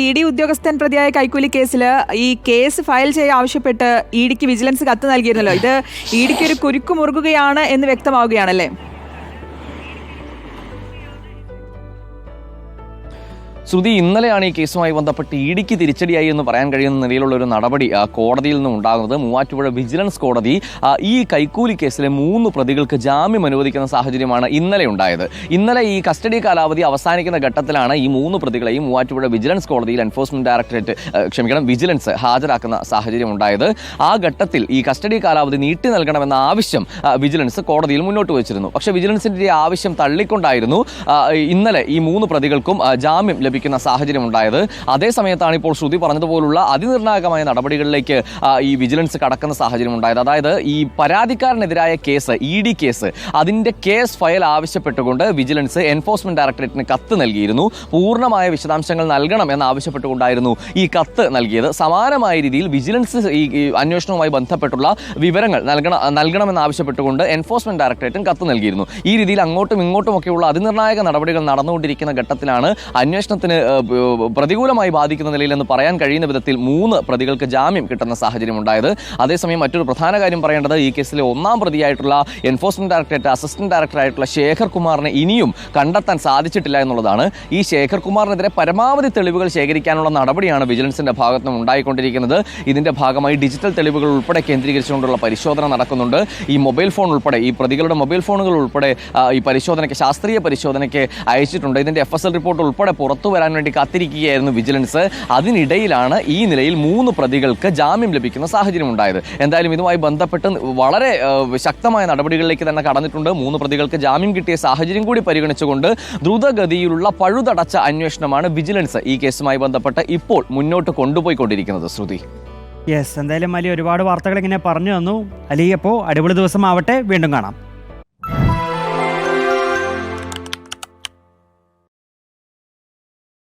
E D ഉദ്യോഗസ്ഥൻ പ്രതിയായ കൈക്കൂലി കേസിൽ ഈ കേസ് ഫയൽ ചെയ്യാൻ ആവശ്യപ്പെട്ട് ഇ ഡിക്ക് വിജിലൻസ് കത്ത് നൽകിയിരുന്നല്ലോ. ഇത് ഇ ഡിക്ക് ഒരു കുരുക്ക് മുറുകുകയാണ് എന്ന് വ്യക്തമാവുകയാണല്ലേ? ശ്രുതി ഇന്നലെയാണ് ഈ കേസുമായി ബന്ധപ്പെട്ട് ഇടിക്ക് തിരിച്ചടിയായി എന്ന് പറയാൻ കഴിയുന്ന നിലയിലുള്ള ഒരു നടപടി കോടതിയിൽ നിന്നും ഉണ്ടാകുന്നത്. മൂവാറ്റുപുഴ വിജിലൻസ് കോടതി ഈ കൈക്കൂലി കേസിലെ മൂന്ന് പ്രതികൾക്ക് ജാമ്യം അനുവദിക്കുന്ന സാഹചര്യമാണ് ഇന്നലെ ഉണ്ടായത്. ഇന്നലെ ഈ കസ്റ്റഡി കാലാവധി അവസാനിക്കുന്ന ഘട്ടത്തിലാണ് ഈ മൂന്ന് പ്രതികളെയും മൂവാറ്റുപുഴ വിജിലൻസ് കോടതിയിൽ എൻഫോഴ്സ്മെന്റ് ഡയറക്ടറേറ്റ് ക്ഷമിക്കണം വിജിലൻസ് ഹാജരാക്കുന്ന സാഹചര്യം ഉണ്ടായത്. ആ ഘട്ടത്തിൽ ഈ കസ്റ്റഡി കാലാവധി നീട്ടി നൽകണമെന്ന ആവശ്യം വിജിലൻസ് കോടതിയിൽ മുന്നോട്ട് വച്ചിരുന്നു. പക്ഷേ വിജിലൻസിന്റെ ആവശ്യം തള്ളിക്കൊണ്ടായിരുന്നു ഇന്നലെ ഈ മൂന്ന് പ്രതികൾക്കും ജാമ്യം ജാമ്യം ലഭിക്കുന്ന സാഹചര്യം ഉണ്ടായത്. അതേ സമയത്താണ് ഇപ്പോൾ ശ്രുതി പറഞ്ഞതുപോലുള്ള അതിനിർണായകമായ നടപടികളിലേക്ക് ഈ വിജിലൻസ് കടക്കുന്ന സാഹചര്യം ഉണ്ടായത്. അതായത് ഈ പരാതിക്കാരനെതിരായ കേസ് ഇ ഡി കേസ് അതിന്റെ കേസ് ഫയൽ ആവശ്യപ്പെട്ടുകൊണ്ട് വിജിലൻസ് എൻഫോഴ്സ്മെന്റ് ഡയറക്ടറേറ്റിന് കത്ത് നൽകിയിരുന്നു. പൂർണമായ വിശദാംശങ്ങൾ നൽകണം എന്ന് ആവശ്യപ്പെട്ടുകൊണ്ടായിരുന്നു ഈ കത്ത് നൽകിയത്. സമാനമായ രീതിയിൽ വിജിലൻസ് ഈ അന്വേഷണവുമായി ബന്ധപ്പെട്ടുള്ള വിവരങ്ങൾ നൽകണം നൽകണമെന്ന് ആവശ്യപ്പെട്ടുകൊണ്ട് എൻഫോഴ്സ്മെന്റ് ഡയറക്ടറേറ്റും കത്ത് നൽകിയിരുന്നു. ഈ രീതിയിൽ അങ്ങോട്ടും ഇങ്ങോട്ടും ഇങ്ങോട്ടുമൊക്കെയുള്ള അതിനിർണായക നടപടികൾ നടന്നുകൊണ്ടിരിക്കുന്ന ഘട്ടത്തിലാണ് അന്വേഷണത്തിന് ബ- പ്രതികൂലമായി ബാധിക്കുന്ന നിലയിൽ എന്ന് പറയാൻ കഴിയുന്ന വിധത്തിൽ മൂന്ന് പ്രതികൾക്ക് ജാമ്യം കിട്ടുന്ന സാഹചര്യം ഉണ്ടായത് അതേസമയം മറ്റൊരു പ്രധാന കാര്യം പറയേണ്ടത് ഈ കേസിലെ ഒന്നാം പ്രതിയായിട്ടുള്ള എൻഫോഴ്സ്മെന്റ് ഡയറക്ടറേറ്റ് അസിസ്റ്റന്റ് ഡയറക്ടറായിട്ടുള്ള ശേഖർ കുമാറിനെ ഇനിയും കണ്ടെത്താൻ സാധിച്ചിട്ടില്ല എന്നുള്ളതാണ്. ഈ ശേഖർ കുമാറിനെതിരെ പരമാവധി തെളിവുകൾ ശേഖരിക്കാനുള്ള നടപടിയാണ് വിജിലൻസിന്റെ ഭാഗത്തു ഉണ്ടായിക്കൊണ്ടിരിക്കുന്നത്. ഇതിന്റെ ഭാഗമായി ഡിജിറ്റൽ തെളിവുകൾ ഉൾപ്പെടെ കേന്ദ്രീകരിച്ചുകൊണ്ടുള്ള പരിശോധന നടക്കുന്നുണ്ട്. ഈ മൊബൈൽ ഫോൺ ഉൾപ്പെടെ ഈ പ്രതികളുടെ മൊബൈൽ ഫോണുകൾ ഉൾപ്പെടെ ഈ പരിശോധനയ്ക്ക് ശാസ്ത്രീയ പരിശോധനയ്ക്ക് അയച്ചിട്ടുണ്ട്. ഇതിന്റെ എഫ് റിപ്പോർട്ട് ഉൾപ്പെടെ പുറത്തു വരാൻ വേണ്ടി കാത്തിരിക്കുകയായിരുന്നു വിജിലൻസ്. അതിനിടയിലാണ് ഈ നിലയിൽ മൂന്ന് പ്രതികൾക്ക് ജാമ്യം ലഭിക്കുന്ന സാഹചര്യം ഉണ്ടായത്. എന്തായാലും ഇതുമായി ബന്ധപ്പെട്ട് വളരെ ശക്തമായ നടപടികളിലേക്ക് തന്നെ കടന്നിട്ടുണ്ട്. മൂന്ന് പ്രതികൾക്ക് ജാമ്യം കിട്ടിയ സാഹചര്യം കൂടി പരിഗണിച്ചുകൊണ്ട് ദ്രുതഗതിയിലുള്ള പഴുതടച്ച അന്വേഷണമാണ് വിജിലൻസ് ഈ കേസുമായി ബന്ധപ്പെട്ട് ഇപ്പോൾ മുന്നോട്ട് കൊണ്ടുപോയിക്കൊണ്ടിരിക്കുന്നത്. ശ്രുതി. യെസ് എന്തായാലും അലി ഒരുപാട് വാർത്തകൾ ഇങ്ങനെ പറഞ്ഞു തന്നു. അലി അപ്പോൾ അടിപൊളി ദിവസമാവട്ടെ. വീണ്ടും കാണാം.